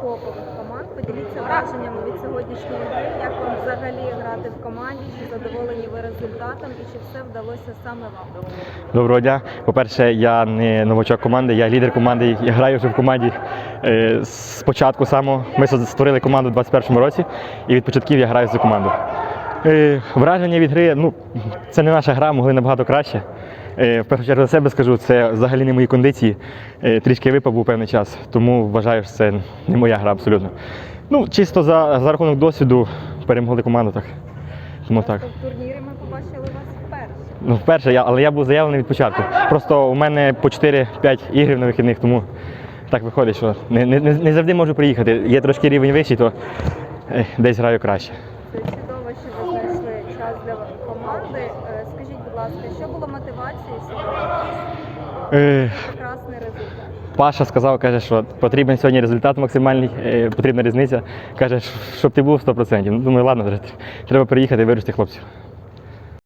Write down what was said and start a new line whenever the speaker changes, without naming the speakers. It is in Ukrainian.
топових команд. Поділіться враженнями від сьогоднішньої гри, як вам взагалі грати в команді, чи задоволені ви результатом і чи все вдалося саме вам?
Доброго дня. По-перше, я не новачок команди, я лідер команди, я граю вже в команді е, спочатку. Само ми створили команду у 2021 році, і від початків я граю за команду. Е, враження від гри, ну, це не наша гра, могли набагато краще. Е, в першу чергу за себе скажу, це взагалі не мої кондиції. Е, трішки випав був певний час, тому вважаю, що це не моя гра абсолютно. Ну, чисто за, за рахунок досвіду перемогли команду так. Тому так.
Тобто в турнірі ми побачили вас вперше.
Ну, вперше, я, але я був заявлений від початку. Просто у мене по 4-5 ігрів на вихідних, тому так виходить, що не, не, не завжди можу приїхати. Є трошки рівень вищий, то десь граю краще.
Це чудово, що ви знайшли час для команди. Е, Скажіть, будь ласка, що було мотивацією сьогодні?
Е,
Прекрасний результат.
Паша сказав, каже, що потрібен сьогодні результат максимальний, е, потрібна різниця. Каже, щоб ти був 100%. Ну, думаю, ладно, треба приїхати і вирішити хлопців.